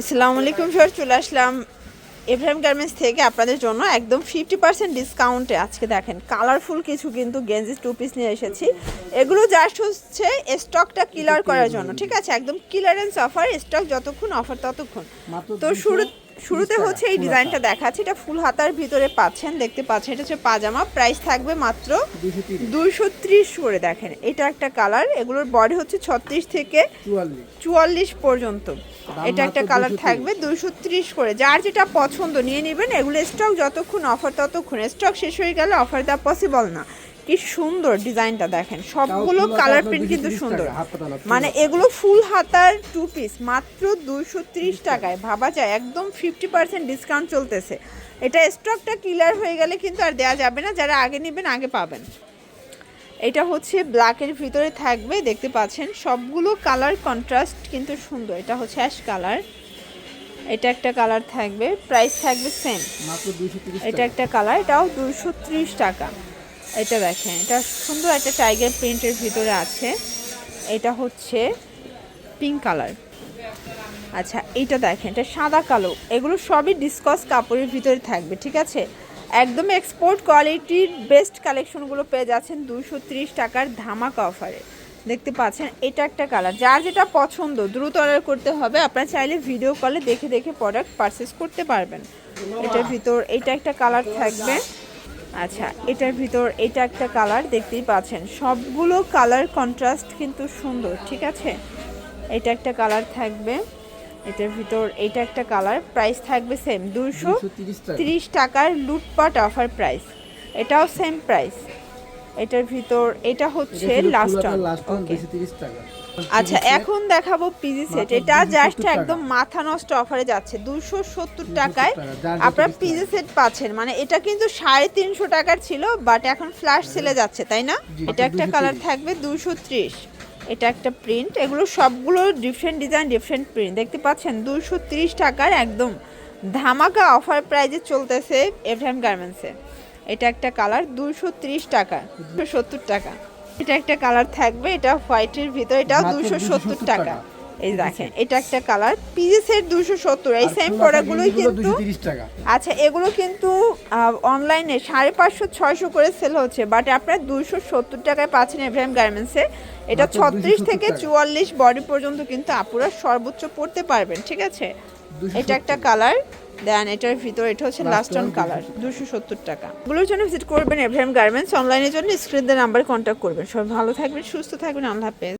আসসালামু আলাইকুম স্যার চলে আসলাম ইব্রাহিম গার্মেন্টস থেকে আপনাদের জন্য একদম ফিফটি পার্সেন্ট ডিসকাউন্টে আজকে দেখেন কালারফুল কিছু কিন্তু গেঞ্জি টু পিস নিয়ে এসেছি। এগুলো জাস্ট হচ্ছে স্টকটা ক্লিয়ার করার জন্য ঠিক আছে? একদম ক্লিয়ারেন্স অফার স্টক যতক্ষণ অফার ততক্ষণ। তো শুরু শুরুতে হচ্ছে এই ডিজাইনটা দেখাচ্ছি এটা ফুল হাতার ভিতরে পাচ্ছেন দেখতে পাচ্ছেন এটা হচ্ছে পাজামা প্রাইস থাকবে মাত্র দুইশো ত্রিশ। করে দেখেন। এটা একটা কালার এগুলোর বডি হচ্ছে ছত্রিশ থেকে চুয়াল্লিশ। চুয়াল্লিশ পর্যন্ত। এটা একটা কালার থাকবে দুইশো ত্রিশ করে। যার যেটা পছন্দ নিয়ে নেবেন এগুলো স্টক যতক্ষণ অফার ততক্ষণ স্টক শেষ হয়ে গেলে অফার দেওয়া পসিবল না। কি সুন্দর ডিজাইনটা দেখেন। সবগুলো কালার প্রিন্ট কিন্তু সুন্দর। মানে এগুলো ফুল হাতার টু পিস মাত্র দুইশো ত্রিশ টাকায়। ভাবা যায় একদম ফিফটি পার্সেন্ট ডিসকাউন্ট চলতেছে। এটা স্টকটা ক্লিয়ার হয়ে গেলে কিন্তু আর দেওয়া যাবে না যারা আগে নেবেন আগে পাবেন। এটা হচ্ছে ব্ল্যাকের ভিতরে থাকবে দেখতে পাচ্ছেন। সবগুলো কালার কন্ট্রাস্ট কিন্তু সুন্দর। এটা হচ্ছে অ্যাশ কালার এটা একটা কালার থাকবে প্রাইস থাকবে সেম এটা একটা কালার এটাও দুশো ত্রিশ টাকা। এটা দেখেন, এটা সুন্দর একটা টাইগার প্রিন্টের ভিতরে আছে। এটা হচ্ছে পিঙ্ক কালার আচ্ছা এইটা দেখেন, এটা সাদা কালো। এগুলো সবই ডিসকস কাপড়ের ভিতরে থাকবে, ঠিক আছে? একদম এক্সপোর্ট কোয়ালিটির বেস্ট কালেকশনগুলো পেয়ে যাচ্ছেন দুশো টাকার ধামাকা অফারে দেখতে পাচ্ছেন, এটা একটা কালার যার যেটা পছন্দ, দ্রুত অর্ডার করতে হবে। আপনারা চাইলে ভিডিও কলে দেখে দেখে প্রোডাক্ট পারচেস করতে পারবেন। এটার ভিতর, এটা একটা কালার থাকবে। আচ্ছা এটার ভিতর এটা একটা কালার দেখতেই পাচ্ছেন। সবগুলো কালার কন্ট্রাস্ট কিন্তু সুন্দর ঠিক আছে? এটা একটা কালার থাকবে এটার ভিতর এটা একটা কালার প্রাইস থাকবে সেম দুশো তিরিশ টাকার লুটপাট অফার প্রাইস এটাও সেম প্রাইস এটার ভিতর এটা হচ্ছে লাস্ট লাস্ট ওকে টাকা। আচ্ছা এখন দেখাবো পিজি সেট এটা জাস্ট একদম মাথা নষ্ট অফারে যাচ্ছে। দুশো সত্তর টাকায় টাকা, আপনারা পিজি সেট পাচ্ছেন। মানে এটা কিন্তু সাড়ে তিনশো টাকার ছিল বাট এখন ফ্ল্যাশ সেলে যাচ্ছে তাই না? এটা একটা কালার থাকবে দুশো ত্রিশ। এটা একটা প্রিন্ট এগুলো সবগুলো ডিফারেন্ট ডিজাইন ডিফারেন্ট প্রিন্ট দেখতে পাচ্ছেন দুশো ত্রিশ টাকার একদম ধামাকা অফার প্রাইজে চলতেছে এভরাম গার্মেন্টসে এটা একটা কালার দুশো ত্রিশ টাকা দুশো সত্তর টাকা। এটা একটা কালার থাকবে এটা হোয়াইটের ভিতর এটাও দুশো সত্তর টাকা। এই দেখেন এটা একটা কালার পিজি সেট দুশো সত্তর এই সেম প্রোডাক্টগুলোই কিন্তু টাকা। আচ্ছা এগুলো কিন্তু অনলাইনে সাড়ে পাঁচশো ছয়শো করে সেল হচ্ছে বাট আপনার দুশো সত্তর টাকায় পাচ্ছেন এভরাইম গার্মেন্টসে এটা ছত্রিশ থেকে চুয়াল্লিশ বডি পর্যন্ত কিন্তু আপুরা সর্বোচ্চ পড়তে পারবেন ঠিক আছে? এটা একটা কালার। দেন এটার ভিতর এটা হচ্ছে লাস্ট অন কালার দুশো সত্তর টাকা। এগুলোর জন্য ভিজিট করবেন এভ্রাহিম গার্মেন্টস অনলাইনের জন্য স্ক্রিনের নাম্বার কন্ট্যাক্ট করবেন। সবাই ভালো থাকবেন সুস্থ থাকবেন আল্লাহ হাফেজ।